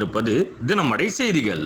கொண்டிருப்பது தினமடை செய்திகள்.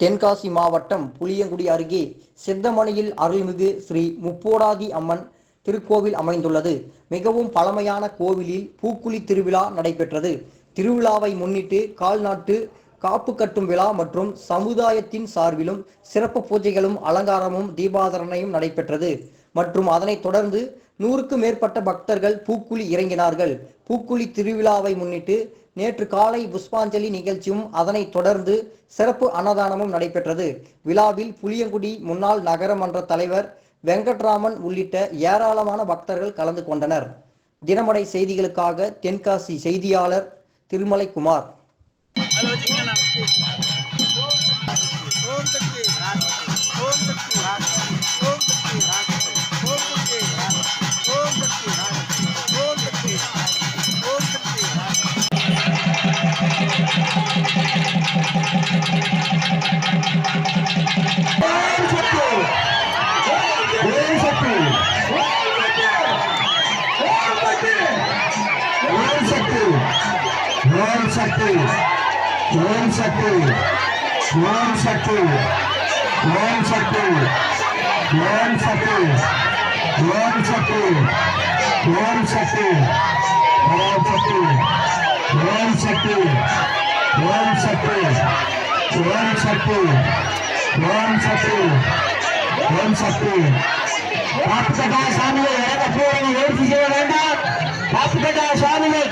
தென்காசி மாவட்டம் புளியங்குடி அருகே சித்தமணியில் அருள்மிகு ஸ்ரீ முப்போடாதி அம்மன் திருக்கோவில் அமைந்துள்ளது. மிகவும் பழமையான கோவிலில் பூக்குழி திருவிழா நடைபெற்றது. திருவிழாவை முன்னிட்டு கால்நாட்டு காப்பு கட்டும் விழா மற்றும் சமுதாயத்தின் சார்பிலும் சிறப்பு பூஜைகளும் அலங்காரமும் தீபாதரணையும் நடைபெற்றது. மற்றும் அதனைத் தொடர்ந்து நூறுக்கு மேற்பட்ட பக்தர்கள் பூக்குழி இறங்கினார்கள். பூக்குழி திருவிழாவை முன்னிட்டு நேற்று காலை புஷ்பாஞ்சலி நிகழ்ச்சியும் அதனைத் தொடர்ந்து சிறப்பு அன்னதானமும் நடைபெற்றது. விழாவில் புளியங்குடி முன்னாள் நகரமன்ற தலைவர் வெங்கட்ராமன் உள்ளிட்ட ஏராளமான பக்தர்கள் கலந்து கொண்டனர். தினமடை செய்திகளுக்காக தென்காசி செய்தியாளர் திருமலை குமார் ஓம் சக்தி ஓம் சக்தி ஓம் சக்தி ஓம் சக்தி ஓம் சக்தி ஓம் சக்தி ஓம் சக்தி ஓம் சக்தி ஓம் சக்தி ஓம் சக்தி ஓம் சக்தி ஓம் சக்தி ஓம் சக்தி ஓம் சக்தி ஓம் சக்தி ஓம் சக்தி காப்புக்கட்டா சாமியை இறங்க போறவங்க முயற்சி செய்ய வேண்டாம் காப்புக்கட்டா சாமியை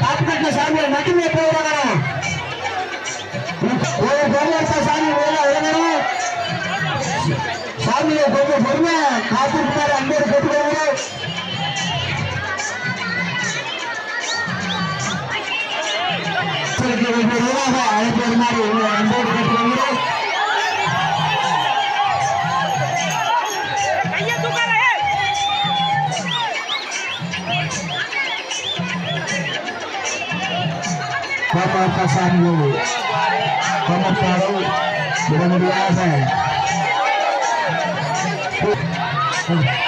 Terima kasih.